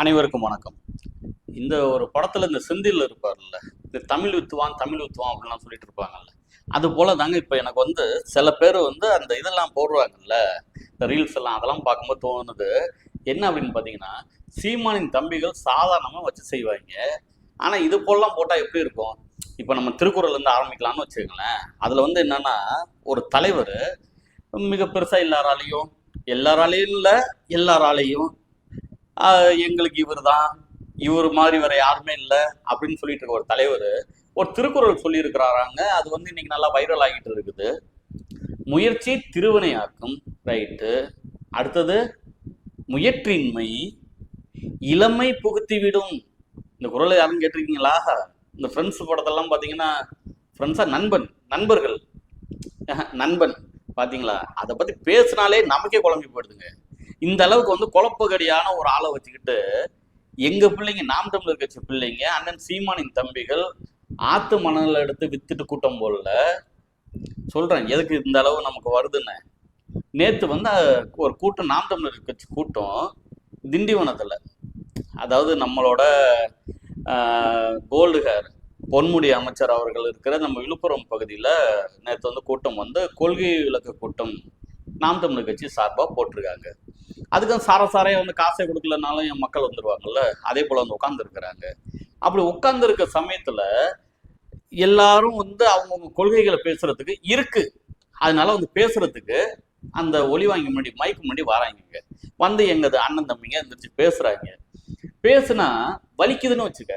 அனைவருக்கும் வணக்கம். இந்த ஒரு படத்துல இந்த செந்தில் இருப்பார்ல இந்த தமிழ் வித்துவான் தமிழ் வித்துவான் அப்படிலாம் சொல்லிட்டு இருப்பாங்கல்ல. அது போல தாங்க இப்போ எனக்கு வந்து சில பேர் வந்து அந்த இதெல்லாம் போடுவாங்கல்ல இந்த ரீல்ஸ் எல்லாம் அதெல்லாம் பார்க்கும்போது தோணுது. என்ன அப்படின்னு பார்த்தீங்கன்னா சீமானின் தம்பிகள் சாதாரணமாக வச்சு செய்வாங்க. ஆனால் இது போலலாம் போட்டால் எப்படி இருக்கும்? இப்போ நம்ம திருக்குறள்லேருந்து ஆரம்பிக்கலாம்னு வச்சுக்கோங்களேன். அதில் வந்து என்னன்னா ஒரு தலைவர் மிக பெருசாக எல்லாராலையும் எல்லாராலையும் இல்லை எல்லாராலையும் எங்களுக்கு இவர் தான் இவர் மாதிரி வேற யாருமே இல்லை அப்படின்னு சொல்லிட்டு இருக்க ஒரு தலைவர் ஒரு திருக்குறள் சொல்லியிருக்கிறாராங்க. அது வந்து இன்னைக்கு நல்லா வைரல் ஆகிட்டு இருக்குது. முயற்சி திருவினையாக்கும். ரைட்டு. அடுத்தது முயற்றின்மை. இளமை புகுத்திவிடும். இந்த குரலை யாரும் கேட்டிருக்கீங்களா? இந்த ஃப்ரெண்ட்ஸ் படத்தெல்லாம் பார்த்தீங்கன்னா ஃப்ரெண்ட்ஸா நண்பன் நண்பர்கள். நண்பன் பார்த்தீங்களா அதை பற்றி பேசினாலே நமக்கே குழம்பி போயிடுதுங்க. இந்த அளவுக்கு வந்து குழப்பகடியான ஒரு ஆளை வச்சுக்கிட்டு எங்க பிள்ளைங்க நாம் தமிழர் கட்சி பிள்ளைங்க அண்ணன் சீமானின் தம்பிகள் ஆத்து மணல் எடுத்து வித்துட்டு கூட்டம் போடல. சொல்றேன் எதுக்கு இந்த அளவு நமக்கு வருதுன்னு. நேத்து வந்து ஒரு கூட்டம் நாம் தமிழர் கட்சி கூட்டம் திண்டிவனத்துல. அதாவது நம்மளோட கோல்டு ஹேர் பொன்முடி அமைச்சர் அவர்கள் இருக்கிற நம்ம விழுப்புரம் பகுதியில் நேற்று வந்து கூட்டம் வந்து கொள்கை விளக்க கூட்டம் நாம் தமிழர் கட்சி சார்பாக போட்டிருக்காங்க. அதுக்கும் சார சாரையா வந்து காசை கொடுக்கலனாலும் என் மக்கள் வந்துடுவாங்கல்ல அதே போல் வந்து உட்காந்துருக்குறாங்க அப்படி உட்காந்துருக்க சமயத்தில் எல்லாரும் வந்து அவங்கவுங்க கொள்கைகளை பேசுறதுக்கு இருக்கு. அதனால வந்து பேசுறதுக்கு அந்த ஒலி வாங்கி முன்னாடி மைக் முன்னாடி வராங்க வந்து எங்கது அண்ணன் தம்பிங்க எந்திரிச்சு பேசுறாங்க. பேசுனா வலிக்குதுன்னு வச்சுக்க.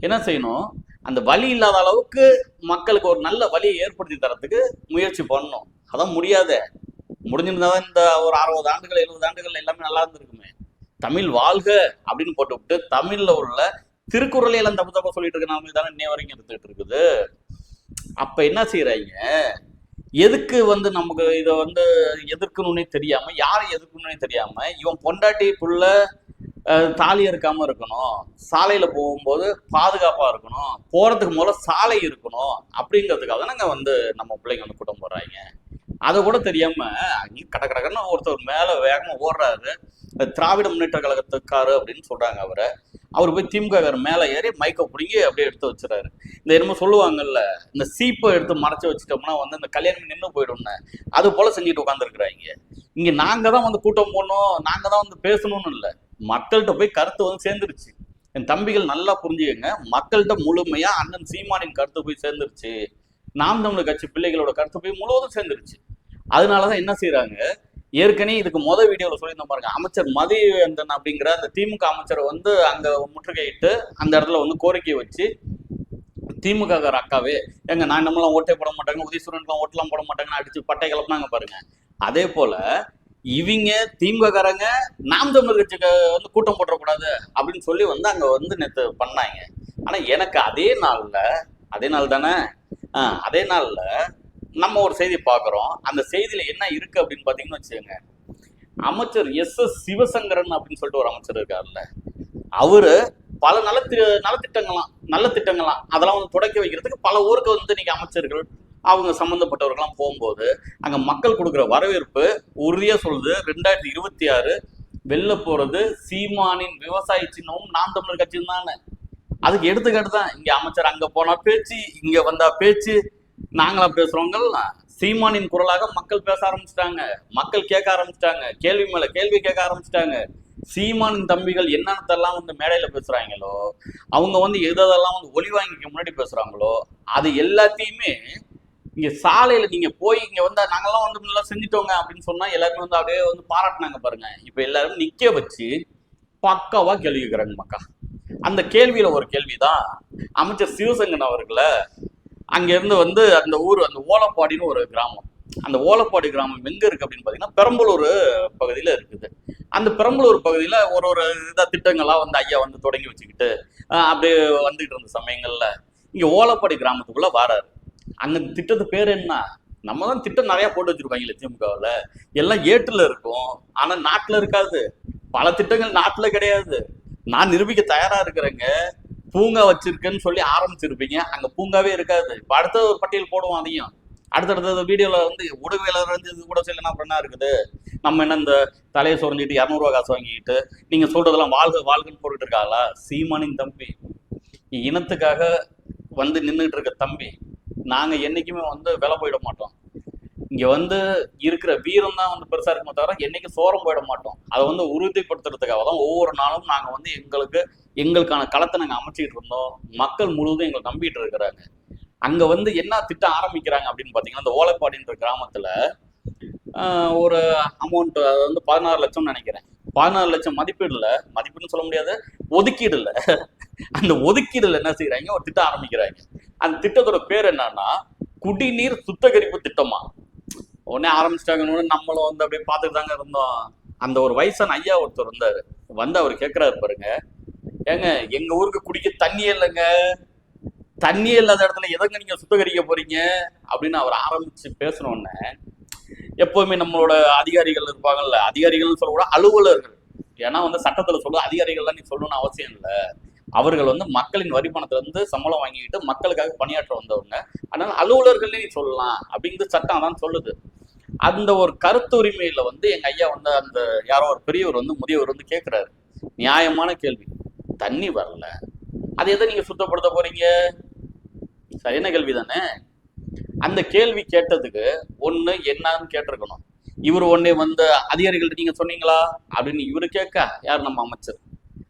என்ன செய்யணும்? அந்த வலி இல்லாத அளவுக்கு மக்களுக்கு ஒரு நல்ல வழியை ஏற்படுத்தி தரத்துக்கு முயற்சி பண்ணணும். அதான் முடியாத. முடிஞ்சிருந்தாதான் இந்த ஒரு அறுபது ஆண்டுகள் எழுபது ஆண்டுகள் எல்லாமே நல்லா இருந்திருக்குமே. தமிழ் வாழ்க அப்படின்னு போட்டுவிட்டு தமிழ்ல உள்ள திருக்குறளை எல்லாம் தப்பு தப்பா சொல்லிட்டு இருக்க நாம தானே இன்னைய வரைக்கும் இருக்குது. அப்ப என்ன செய்யறாங்க? எதுக்கு வந்து நமக்கு இதை வந்து எதிர்க்கணும்னே தெரியாம யாரை எதிர்க்கணும்னே தெரியாம இவன் பொண்டாட்டி புள்ள தாலி இருக்காம இருக்கணும் சாலையில போகும்போது பாதுகாப்பா இருக்கணும் போறதுக்கு முதல்ல சாலை இருக்கணும் அப்படிங்கிறதுக்காக தானங்க வந்து நம்ம பிள்ளைங்க வந்து கூட்டம் போடுறாங்க. அதை கூட தெரியாம கட கடக்கன்னு ஒருத்தர் மேல வேகமா ஓடுறாரு. திராவிட முன்னேற்ற கழகத்துக்காரு அப்படின்னு சொல்றாங்க அவரை. அவர் போய் திமுக மேல ஏறி மைக்கை பிடிங்கி அப்படியே எடுத்து வச்சுறாரு. இந்த என்னமோ சொல்லுவாங்கல்ல இந்த சீப்பை எடுத்து மறைச்சு வச்சுட்டோம்னா வந்து இந்த கல்யாணம் நின்று போயிடும்னு. அது போல செஞ்சுட்டு உட்காந்துருக்குறாங்க இங்க நாங்க தான் வந்து கூட்டம் போடணும் நாங்க தான் வந்து பேசணும்னு இல்லை. மக்கள்கிட்ட போய் கருத்து வந்து சேர்ந்துருச்சு. என் தம்பிகள் நல்லா புரிஞ்சுக்கங்க. மக்கள்கிட்ட முழுமையா அண்ணன் சீமானின் கருத்து போய் சேர்ந்துருச்சு. நாம் தமிழ் கட்சி பிள்ளைகளோட கருத்து போய் முழுவதும் சேர்ந்துருச்சு. அதனால தான் என்ன செய்கிறாங்க ஏற்கனவே இதுக்கு முத வீடியோவில் சொல்லியிருந்தோம் பாருங்க அமைச்சர் மதிவேந்தன் அப்படிங்கிற அந்த திமுக அமைச்சரை வந்து அங்க முற்றுகையிட்டு அந்த இடத்துல வந்து கோரிக்கை வச்சு திமுக அக்காவே எங்க நான் நம்மளாம் ஓட்டே போட மாட்டாங்க உதயசூரன்லாம் ஓட்டெல்லாம் போட மாட்டாங்கன்னு அடிச்சு பட்டை கிளப்புனாங்க பாருங்க. அதே போல இவங்க திமுக காரங்க நாம் தமிழர் கட்சிக்கு வந்து கூட்டம் போட்டக்கூடாது அப்படின்னு சொல்லி வந்து அங்க வந்து நேற்று பண்ணாங்க. ஆனா எனக்கு அதே நாள்ல அதே நாள் தானே அதே நாள்ல நம்ம ஒரு செய்தி பார்க்குறோம். அந்த செய்தியில் என்ன இருக்கு அப்படின்னு பார்த்தீங்கன்னு வச்சுக்கோங்க. அமைச்சர் எஸ். எஸ். சிவசங்கரன் அப்படின்னு சொல்லிட்டு ஒரு அமைச்சர் இருக்காருல்ல. அவரு பல நலத்தி நலத்திட்டங்களாம் நல்ல திட்டங்களாம் அதெல்லாம் வந்து தொடக்கி வைக்கிறதுக்கு பல ஊருக்கு வந்து இன்னைக்கு அமைச்சர்கள் அவங்க சம்மந்தப்பட்டவர்கள்லாம் போகும்போது அங்கே மக்கள் கொடுக்குற வரவேற்பு உறுதியாக சொல்லுது. ரெண்டாயிரத்தி இருபத்தி ஆறு வெளில போகிறது சீமானின் விவசாய சின்னமும் நாம் தமிழர் கட்சியும் தானே. அதுக்கு எடுத்துக்காட்டு தான். இங்கே அமைச்சர் அங்கே போனால் பேச்சு இங்கே வந்தால் பேச்சு நாங்களா பேசுறவங்க சீமானின் குரலாக மக்கள் பேச ஆரம்பிச்சிட்டாங்க. மக்கள் கேட்க ஆரம்பிச்சிட்டாங்க. கேள்வி மேல கேள்வி கேட்க ஆரம்பிச்சிட்டாங்க. சீமானின் தம்பிகள் என்னென்னத்தெல்லாம் வந்து மேடையில பேசுறாங்களோ அவங்க வந்து எதெல்லாம் வந்து ஒளி வாங்கிக்க முன்னாடி பேசுறாங்களோ அது எல்லாத்தையுமே இங்க சாலையில நீங்க போய் இங்க வந்து நாங்கெல்லாம் வந்து நல்லா செஞ்சுட்டோங்க அப்படின்னு சொன்னா எல்லாருமே வந்து அப்படியே வந்து பாராட்டினாங்க பாருங்க. இப்ப எல்லாரும் நிக்க வச்சு பக்காவா கேள்விக்கிறாங்க மக்கா. அந்த கேள்வியில ஒரு கேள்விதான். அமைச்சர் சிவசங்கன் அவர்களை அங்கேருந்து வந்து அந்த ஊர் அந்த ஓலப்பாடின்னு ஒரு கிராமம். அந்த ஓலப்பாடி கிராமம் எங்க இருக்கு அப்படின்னு பாத்தீங்கன்னா பெரம்பலூர் பகுதியில இருக்குது. அந்த பெரம்பலூர் பகுதியில ஒரு ஒரு இதா திட்டங்கள்லாம் வந்து ஐயா வந்து தொடங்கி வச்சுக்கிட்டு அப்படியே வந்துகிட்டு இருந்த சமயங்கள்ல இங்க ஓலப்பாடி கிராமத்துக்குள்ள வராரு. அந்த திட்டத்து பேர் என்ன? நம்ம தான் திட்டம் நிறைய போட்டு வச்சிருப்பாங்க திமுகவில். எல்லாம் ஏட்டில் இருக்கும். ஆனால் நாட்டில் இருக்காது. பல திட்டங்கள் நாட்டில் கிடையாது. நான் நிரூபிக்க தயாராக இருக்கிறேங்க. பூங்கா வச்சிருக்கேன்னு சொல்லி ஆரம்பிச்சிருப்பீங்க. அங்க பூங்காவே இருக்காது. இப்ப அடுத்த ஒரு பட்டியல் போடுவோம் அதையும். அடுத்தடுத்த வீடியோல வந்து உடவியலர் வந்து இது கூட செய்யலாம் அப்புறம் என்ன இருக்குது? நம்ம என்ன இந்த தலையை சொரிஞ்சிட்டு இரநூறுவா காசு வாங்கிக்கிட்டு நீங்க சொல்றதெல்லாம் வாழ்க வாழ்கன்னு போட்டுட்டு இருக்காங்களா சீமானின் தம்பி. இனத்துக்காக வந்து நின்றுட்டு இருக்க தம்பி. நாங்க என்னைக்குமே வந்து விலை போயிட மாட்டோம். இங்க வந்து இருக்கிற வீரம் தான் வந்து பெருசா இருக்குமே தவிர என்றைக்கும் சோரம் போயிட மாட்டோம். அதை வந்து உறுதிப்படுத்துறதுக்காக தான் ஒவ்வொரு நாளும் நாங்க வந்து எங்களுக்கு எங்களுக்கான களத்தை நாங்கள் அமைச்சிட்டு இருந்தோம். மக்கள் முழுவதும் எங்களை நம்பிட்டு இருக்கிறாங்க. அங்கே வந்து என்ன திட்டம் ஆரம்பிக்கிறாங்க அப்படின்னு பார்த்தீங்கன்னா இந்த ஓலைப்பாடின்ற கிராமத்தில் ஒரு அமௌண்ட் அது வந்து பதினாறு லட்சம் நினைக்கிறேன். பதினாறு லட்சம் மதிப்பீடுல மதிப்பீடுன்னு சொல்ல முடியாது. ஒதுக்கீடு இல்லை. அந்த ஒதுக்கீடுல என்ன செய்யறாங்க ஒரு திட்டம் ஆரம்பிக்கிறாங்க. அந்த திட்டத்தோட பேர் என்னன்னா குடிநீர் சுத்திகரிப்பு திட்டமா? உடனே ஆரம்பிச்சிட்டாங்கன்னு நம்மளும் வந்து அப்படியே பார்த்துட்டு தாங்க இருந்தோம். அந்த ஒரு வயசான ஐயா ஒருத்தர் இருந்தாரு வந்து அவர் கேட்கிறாரு பாருங்க. ஏங்க எங்க ஊருக்கு குடிக்க தண்ணி இல்லைங்க. தண்ணியே இல்லாத இடத்துல எதங்க நீங்க சுத்தகரிக்க போறீங்க? அப்படின்னு அவர் ஆரம்பிச்சு பேசின எப்பவுமே நம்மளோட அதிகாரிகள் இருப்பாங்கல்ல அதிகாரிகள்னு சொல்லக்கூட அலுவலர்கள். ஏன்னா வந்து சட்டத்துல சொல்ல அதிகாரிகள்லாம் நீ சொல்லணும்னு அவசியம் இல்லை. அவர்கள் வந்து மக்களின் வரி பணத்துல இருந்து சம்பளம் வாங்கிக்கிட்டு மக்களுக்காக பணியாற்ற வந்தவங்க. அதனால அலுவலர்களே நீ சொல்லலாம் அப்படிங்கிறது சட்டம் தான் சொல்லுது. அந்த ஒரு கருத்து உரிமையில வந்து எங்க ஐயா வந்து அந்த யாரோ ஒரு பெரியவர் வந்து முதியவர் வந்து கேட்கிறாரு நியாயமான கேள்வி. தண்ணி வரல. அதை எதை நீங்கள் சுத்தப்படுத்த போறீங்க? சரியான கேள்வி தானே? அந்த கேள்வி கேட்டதுக்கு ஒன்று என்னன்னு கேட்டிருக்கணும். இவர் உடனே வந்து அதிகாரிகள்ட்ட நீங்கள் சொன்னீங்களா? அப்படின்னு இவரு கேட்க யார் நம்ம அமைச்சர்?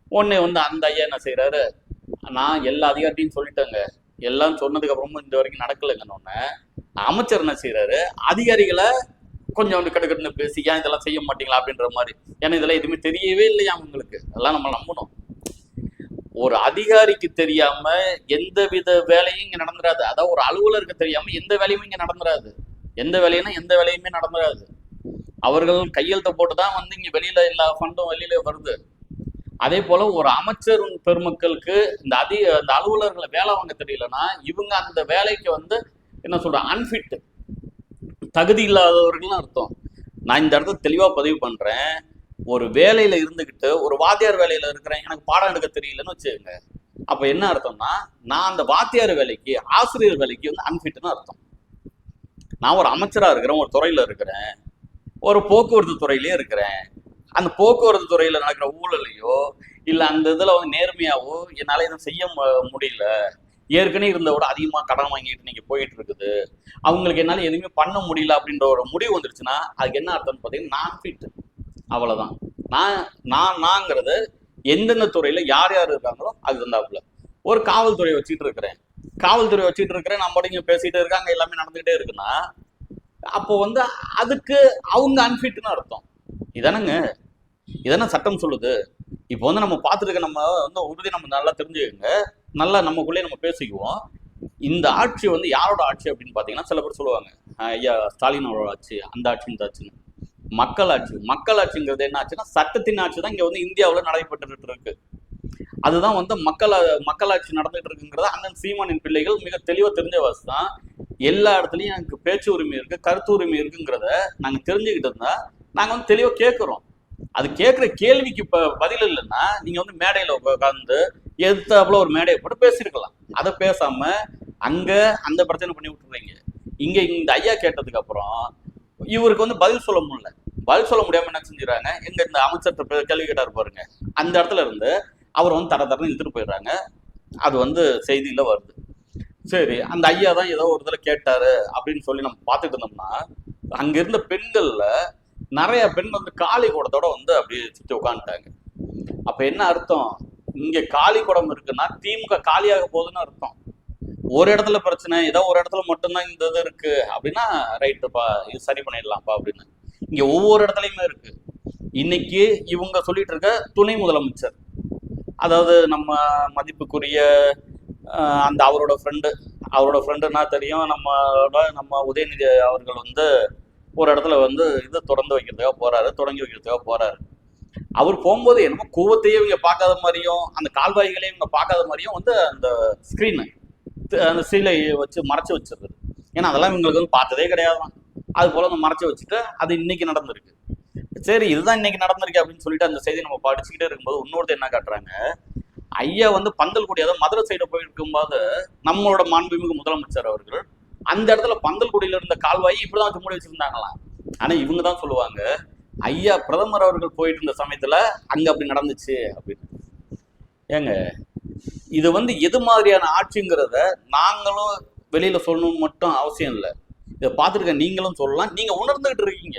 உடனே வந்து அந்த ஐயா என்ன செய்கிறாரு நான் எல்லா அதிகாரிட்டையும் சொல்லிட்டேங்க. எல்லாம் சொன்னதுக்கு அப்புறமும் இந்த வரைக்கும் நடக்கலைங்கன்னு அமைச்சர் என்ன செய்கிறாரு அதிகாரிகளை கொஞ்சம் வந்து கடுக்கடுன்னு பேசி ஏன் இதெல்லாம் செய்ய மாட்டீங்களா? அப்படின்ற மாதிரி. ஏன்னா இதெல்லாம் எதுவுமே தெரியவே இல்லையா அவங்களுக்கு? அதெல்லாம் நம்ம நம்பணும். ஒரு அதிகாரிக்கு தெரியாம எந்த வித வேலையும் இங்க நடந்துராது. அதாவது ஒரு அலுவலருக்கு தெரியாம எந்த வேலையும் இங்க நடந்துராது. எந்த வேலையும்னா எந்த வேலையுமே நடந்துராது. அவர்கள் கையெழுத்தை போட்டு தான் வந்து இங்க வெளியில எல்லா ஃபண்டும் வெளியில வருது. அதே போல ஒரு அமைச்சர் பெருமக்களுக்கு இந்த அதி இந்த அலுவலர்களை வேலை வாங்க தெரியலன்னா இவங்க அந்த வேலைக்கு வந்து என்ன சொல்ற அன்ஃபிட் தகுதி இல்லாதவர்கள்னு அர்த்தம். நான் இந்த இடத்த தெளிவா பதிவு பண்றேன். ஒரு வேலையில இருந்துகிட்டு ஒரு வாத்தியார் வேலையில இருக்கிறேன் எனக்கு பாடம் எடுக்க தெரியலன்னு வச்சுக்கோங்க. அப்ப என்ன அர்த்தம்னா நான் அந்த வாத்தியார் வேலைக்கு ஆசிரியர் வேலைக்கு வந்து அன்ஃபிட்னு அர்த்தம். நான் ஒரு அமைச்சரா இருக்கிறேன் ஒரு துறையில இருக்கிறேன் ஒரு போக்குவரத்து துறையிலயே இருக்கிறேன். அந்த போக்குவரத்து துறையில நடக்கிற ஊழலையோ இல்ல அந்த இதுல வந்து நேர்மையாவோ என்னால எதுவும் செய்ய மு- முடியல. ஏற்கனவே இருந்த விட அதிகமாக கடன் வாங்கிட்டு நீங்கள் போயிட்டு இருக்குது. அவங்களுக்கு என்னால் எதுவுமே பண்ண முடியல அப்படின்ற ஒரு முடிவு வந்துருச்சுன்னா அதுக்கு என்ன அர்த்தம்னு பார்த்தீங்கன்னா நான் ஃபிட் அவ்வளோதான் நான் நான் நாங்கிறது எந்தெந்த துறையில் யார் யார் இருக்காங்களோ அது தந்தாப்புல ஒரு காவல்துறையை வச்சுட்டு இருக்கிறேன். காவல்துறை வச்சுட்டு இருக்கிறேன். நம்ம இங்க பேசிகிட்டு இருக்காங்க. எல்லாமே நடந்துகிட்டே இருக்குன்னா அப்போ வந்து அதுக்கு அவங்க அன்ஃபிட்னு அர்த்தம். இதானங்க. இதானே சட்டம் சொல்லுது. இப்போ வந்து நம்ம பார்த்துருக்க நம்ம வந்து உறுதி நம்ம நல்லா தெரிஞ்சுக்கோங்க. நல்லா நமக்குள்ளே நம்ம பேசிக்குவோம். இந்த ஆட்சி வந்து யாரோட ஆட்சி அப்படின்னு பார்த்தீங்கன்னா சில பேர் சொல்லுவாங்க. ஐயா ஸ்டாலினோட ஆட்சி அந்த ஆட்சி இந்த ஆட்சின்னு மக்களாட்சி. மக்களாட்சிங்கிறது என்ன ஆச்சுன்னா சட்டத்தின் ஆட்சி தான் இங்கே வந்து இந்தியாவில் நடைபெற்றுட்டு இருக்கு அதுதான் வந்து மக்கள் மக்களாட்சி நடந்துட்டு இருக்குங்கிறத அண்ணன் சீமானின் பிள்ளைகள் மிக தெளிவாக தெரிஞ்ச வாசி தான். எல்லா இடத்துலையும் எனக்கு பேச்சு உரிமை இருக்கு கருத்து உரிமை இருக்குங்கிறத நாங்கள் தெரிஞ்சுக்கிட்டு இருந்தா நாங்கள் வந்து தெளிவாக கேட்குறோம். அது கேட்குற கேள்விக்கு இப்போ பதில் இல்லைன்னா நீங்கள் வந்து மேடையில் உட்காந்து எதிர்த்தாப்புல ஒரு மேடையை போட்டு பேசியிருக்கலாம். அதை பேசாம அங்க அந்த பிரச்சனை பண்ணி விட்டுறீங்க. இங்க இந்த ஐயா கேட்டதுக்கு அப்புறம் இவருக்கு வந்து பதில் சொல்ல முடியல. பதில் சொல்ல முடியாம என்ன செஞ்சுறாங்க எங்க இந்த அமைச்சர் கேள்வி கேட்டார் பாருங்க. அந்த இடத்துல இருந்து அவர் வந்து தர தரன்னு இழுத்துட்டு போயிடுறாங்க. அது வந்து செய்தியில வருது. சரி அந்த ஐயா தான் ஏதோ ஒரு இதில் கேட்டாரு அப்படின்னு சொல்லி நம்ம பார்த்துட்டு இருந்தோம்னா அங்க இருந்த பெண்கள்ல நிறைய பெண் வந்து காளி குடத்தோட வந்து அப்படியே சுற்றி உட்காந்துட்டாங்க அப்ப என்ன அர்த்தம்? இங்க காளி குடம் இருக்குன்னா திமுக காலியாக போகுதுன்னு அர்த்தம். ஒரு இடத்துல பிரச்சனை ஏதோ ஒரு இடத்துல மட்டும்தான் இந்த இது இருக்கு. அப்படின்னா ரைட்டுப்பா இது சரி பண்ணிடலாம்ப்பா அப்படின்னு. இங்க ஒவ்வொரு இடத்துலையுமே இருக்கு. இன்னைக்கு இவங்க சொல்லிட்டு இருக்க துணை முதலமைச்சர் அதாவது நம்ம மதிப்புக்குரிய அந்த அவரோட ஃப்ரெண்டு அவரோட ஃப்ரெண்டுன்னா தெரியும்? நம்மளோட நம்ம உதயநிதி அவர்கள் வந்து ஒரு இடத்துல வந்து இது திறந்து வைக்கிறதுக்காக போறாரு தொடங்கி வைக்கிறதுக்காக போறாரு. அவர் போகும்போது என்னமோ கூவத்தையே இவங்க பார்க்காத மாதிரியும் அந்த கால்வாய்களையும் இவங்க பார்க்காத மாதிரியும் வந்து அந்த ஸ்க்ரீனு அந்த சீலை வச்சு மறைச்சு வச்சிருக்குது ஏன்னா அதெல்லாம் இவங்களுக்கு வந்து பார்த்ததே கிடையாதான் அது போல வந்து மறைச்சி வச்சுட்டு அது இன்னைக்கு நடந்திருக்கு. சரி இதுதான் இன்னைக்கு நடந்திருக்கு அப்படின்னு சொல்லிட்டு அந்த செய்தி நம்ம படிச்சுக்கிட்டே இருக்கும்போது இன்னொருத்தர் என்ன காட்டுறாங்க? ஐயா வந்து பந்தல் கூடி அதாவது மதுரை சைடு போயிருக்கும்போது நம்மளோட மாண்புமிகு முதலமைச்சர் அவர்கள் அந்த இடத்துல பந்தல்குடியில இருந்த கால்வாய் இப்படிதான் வச்சு மூடி வச்சிருந்தாங்களாம். ஆனா இவங்க தான் சொல்லுவாங்க ஐயா பிரதமர் அவர்கள் போயிட்டு இருந்த சமயத்துல அங்க அப்படி நடந்துச்சு அப்படின்னு. ஏங்க இது வந்து எது மாதிரியான ஆட்சிங்கிறத நாங்களும் வெளியில சொல்லணும் மட்டும் அவசியம் இல்லை. இதை பார்த்துருக்க நீங்களும் சொல்லலாம். நீங்கள் உணர்ந்துகிட்டு இருக்கீங்க.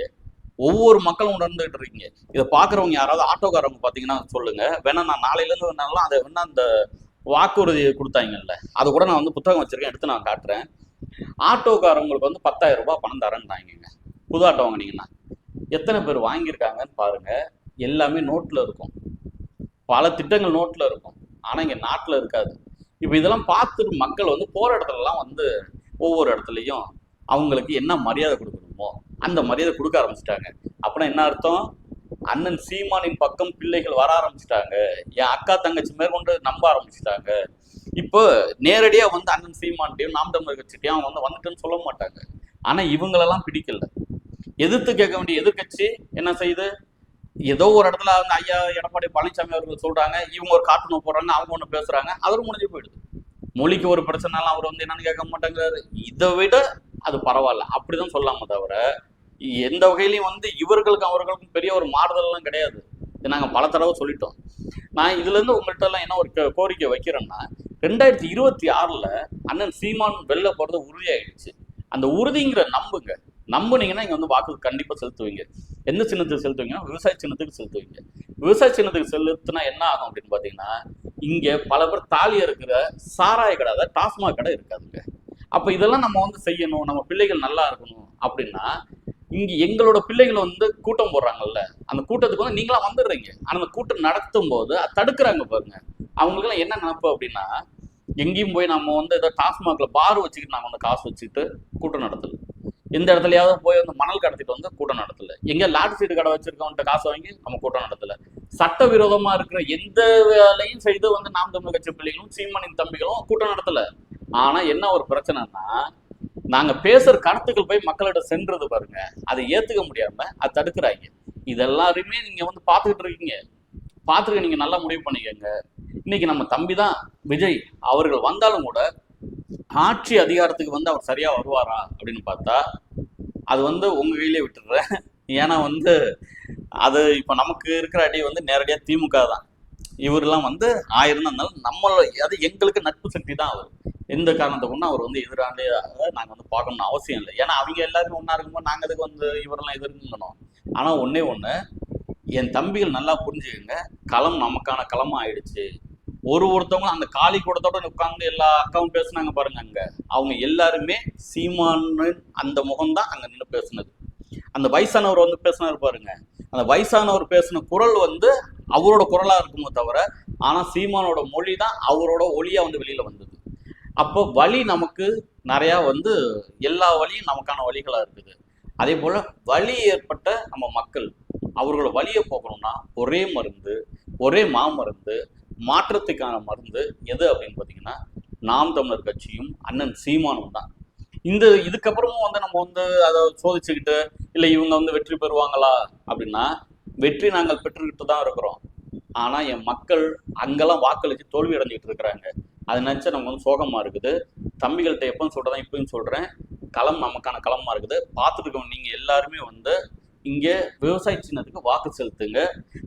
ஒவ்வொரு மக்களும் உணர்ந்துகிட்டு இருக்கீங்க. இதை பார்க்குறவங்க யாராவது ஆட்டோக்காரவங்க பார்த்தீங்கன்னா சொல்லுங்க. வேணா நான் நாளையிலேருந்து வேணாலும் அதை வேணா அந்த வாக்குறுதி கொடுத்தாங்கல்ல. அதை கூட நான் வந்து புத்தகம் வச்சுருக்கேன். எடுத்து நான் காட்டுறேன். ஆட்டோக்காரவங்களுக்கு வந்து பத்தாயிரம் ரூபாய் பணம் தரேன்ட்டாங்க புது ஆட்டோ வாங்கினீங்கன்னா. எத்தனை பேர் வாங்கியிருக்காங்கன்னு பாருங்கள் எல்லாமே நோட்டில் இருக்கும். பல திட்டங்கள் நோட்டில் இருக்கும். ஆனால் இங்கே நாட்டில் இருக்காது. இப்போ இதெல்லாம் பார்த்துட்டு மக்கள் வந்து போகிற இடத்துலலாம் வந்து ஒவ்வொரு இடத்துலையும் அவங்களுக்கு என்ன மரியாதை கொடுக்கணுமோ அந்த மரியாதை கொடுக்க ஆரம்பிச்சிட்டாங்க. அப்படின்னா என்ன அர்த்தம்? அண்ணன் சீமானின் பக்கம் பிள்ளைகள் வர ஆரம்பிச்சிட்டாங்க. என் அக்கா தங்கச்சி மேற்கொண்டு நம்ப ஆரம்பிச்சிட்டாங்க. இப்போ நேரடியாக வந்து அண்ணன் சீமான்ட்டையும் நாம் தமிழர் கட்சிட்டையும் அவங்க வந்து வந்துட்டுன்னு சொல்ல மாட்டாங்க. ஆனால் இவங்களெல்லாம் பிடிக்கல. எதிர்த்து கேட்க வேண்டிய எதிர்க்கட்சி என்ன செய்யுது? ஏதோ ஒரு இடத்துல வந்து ஐயா எடப்பாடி பழனிசாமி அவர்கள் சொல்றாங்க இவங்க ஒரு கார்ட்டூன் போடுறாங்க அவங்க ஒன்று பேசுறாங்க அதோட முடிஞ்சு போயிடுது. மொழிக்கு ஒரு பிரச்சனைலாம் அவர் வந்து என்னன்னு கேட்க மாட்டேங்கிறாரு. இதை விட அது பரவாயில்ல. அப்படிதான் சொல்லாம தவிர எந்த வகையிலையும் வந்து இவர்களுக்கும் அவர்களுக்கும் பெரிய ஒரு மாறுதல்லாம் கிடையாது. இதை நாங்கள் பல தடவை சொல்லிட்டோம். நான் இதுலேருந்து உங்கள்கிட்ட எல்லாம் என்ன ஒரு கோரிக்கை வைக்கிறேன்னா ரெண்டாயிரத்தி இருபத்தி ஆறில் அண்ணன் சீமான் வெளில போகிறது உறுதியாயிடுச்சு. அந்த உறுதிங்கிற நம்புங்க. நம்புனீங்கன்னா இங்கே வந்து வாக்கு கண்டிப்பாக செலுத்துவீங்க. எந்த சின்னத்துக்கு செலுத்துவீங்கன்னா விவசாய சின்னத்துக்கு செலுத்துவீங்க. விவசாய சின்னத்துக்கு செலுத்துனா என்ன ஆகும் அப்படின்னு பார்த்தீங்கன்னா இங்கே பல பேர் தாலியாக இருக்கிற சாராய கடை அதாவது டாஸ்மாக் கடை இருக்காதுங்க. அப்ப இதெல்லாம் நம்ம வந்து செய்யணும் நம்ம பிள்ளைகள் நல்லா இருக்கணும் அப்படின்னா இங்க எங்களோட பிள்ளைகள் வந்து கூட்டம் போடுறாங்கல்ல அந்த கூட்டத்துக்கு வந்து நீங்களா வந்துடுறீங்க. ஆனா அந்த கூட்டம் நடத்தும் போது தடுக்கிறாங்க பாருங்க. அவங்களுக்குலாம் என்ன நினைப்பு அப்படின்னா எங்கேயும் போய் நம்ம வந்து ஏதோ டாஸ்மாக்ல பார் வச்சுக்கிட்டு நம்ம வந்து காசு வச்சுக்கிட்டு கூட்டம் நடத்தல. எந்த இடத்துலயாவது போய் வந்து மணல் கடத்திட்டு வந்து கூட்டம் நடத்தல. எங்க லாட் சீட்டு கடை வச்சிருக்கவன்ட்ட காசு வாங்கி நம்ம கூட்டம் நடத்தல. சட்டவிரோதமா இருக்கிற எந்த வேலையும் செய்து வந்து நாம் தமிழ் கட்சி பிள்ளைகளும் சீமனின் தம்பிகளும் கூட்டம் நடத்தல. ஆனா என்ன ஒரு பிரச்சனைன்னா நாங்க பேசுற கருத்துக்கள் போய் மக்களிடம் சென்றது பாருங்க. அதை ஏத்துக்க முடியாம அதை தடுக்கிறாங்க. இதெல்லாருமே நீங்க வந்து பாத்துக்கிட்டு இருக்கீங்க. பார்த்துருக்க நீங்க நல்லா முடிவு பண்ணிக்கங்க. இன்னைக்கு நம்ம தம்பி தான் விஜய். அவர்கள் வந்தாலும் கூட ஆட்சி அதிகாரத்துக்கு வந்து அவர் சரியா வருவாரா அப்படின்னு பார்த்தா அது வந்து உங்க கையிலே விட்டுடுறேன். ஏன்னா வந்து அது இப்போ நமக்கு இருக்கிற அடி வந்து நேரடியா திமுக தான். இவரெல்லாம் வந்து ஆயிரம் இருந்தாலும் நம்மள அது எங்களுக்கு நட்பு சக்தி தான் அவர். எந்த காரணத்தை கொண்டு அவர் வந்து எதிராண்டே நாங்கள் வந்து பார்க்கணும்னு அவசியம் இல்லை. ஏன்னா அவங்க எல்லாருமே ஒன்றா இருக்கும்போது நாங்கள் அதுக்கு வந்து இவரெல்லாம் எதிர்க்கணும் ஆனால் ஒன்றே ஒன்று என் தம்பிகள் நல்லா புரிஞ்சுக்கங்க. களம் நமக்கான களம் ஆயிடுச்சு. ஒரு ஒருத்தவங்க அந்த காளி கூடத்தோட உட்காந்து எல்லா அக்காவும் பேசுனாங்க பாருங்க அங்க. அவங்க எல்லாருமே சீமான்னு அந்த முகம்தான் அங்க நின்று பேசுனது. அந்த வயசானவர் வந்து பேசினார் பாருங்க. அந்த வயசானவர் பேசின குரல் வந்து அவரோட குரலா இருக்குமோ தவிர ஆனா சீமானோட மொழி தான் அவரோட ஒளியா வந்து வெளியில வந்தது. அப்போ வழி நமக்கு நிறையா வந்து எல்லா வழியும் நமக்கான வழிகளாக இருக்குது. அதே போல் வழி ஏற்பட்ட நம்ம மக்கள் அவர்களோட வழியை போக்கணும்னா ஒரே மருந்து ஒரே மாமருந்து மாற்றத்துக்கான மருந்து எது அப்படின்னு பார்த்தீங்கன்னா நாம் தமிழர் கட்சியும் அண்ணன் சீமானும் தான். இந்த இதுக்கப்புறமும் வந்து நம்ம வந்து அதை சோதிச்சுக்கிட்டு இல்லை இவங்க வந்து வெற்றி பெறுவாங்களா அப்படின்னா வெற்றி நாங்கள் பெற்றுக்கிட்டு தான் இருக்கிறோம். ஆனால் என் மக்கள் அங்கெல்லாம் வாக்களித்து தோல்வி அடைஞ்சிட்டு இருக்கிறாங்க. அதை நினச்சா நமக்கு வந்து சோகமாக இருக்குது. தம்பிகள்கிட்ட எப்பவும் சொல்கிறதா இப்பவும் சொல்கிறேன் களம் நமக்கான களமாக இருக்குது. பார்த்துட்டு நீங்கள் எல்லாருமே வந்து இங்கே விவசாய சின்னத்துக்கு வாக்கு செலுத்துங்க.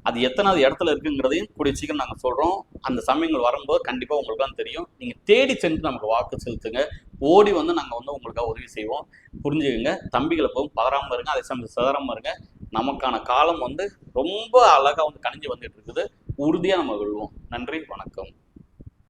அது எத்தனாவது இடத்துல இருக்குங்கிறதையும் கூடிய சீக்கிரம் நாங்கள் சொல்கிறோம் அந்த சமயங்கள் வரும்போது கண்டிப்பாக உங்களுக்கு தெரியும். நீங்கள் தேடி சென்று நமக்கு வாக்கு செலுத்துங்க. ஓடி வந்து நாங்கள் வந்து உங்களுக்காக உதவி செய்வோம். புரிஞ்சுக்கங்க. தம்பிகளை போகும் பதறாமல் இருங்க. அதே சமயம் சிதறாமல் இருங்க. நமக்கான காலம் வந்து ரொம்ப அழகாக வந்து கணிஞ்சு வந்துட்டு இருக்குது. உறுதியாக நம்ம விழுவோம் நன்றி வணக்கம்.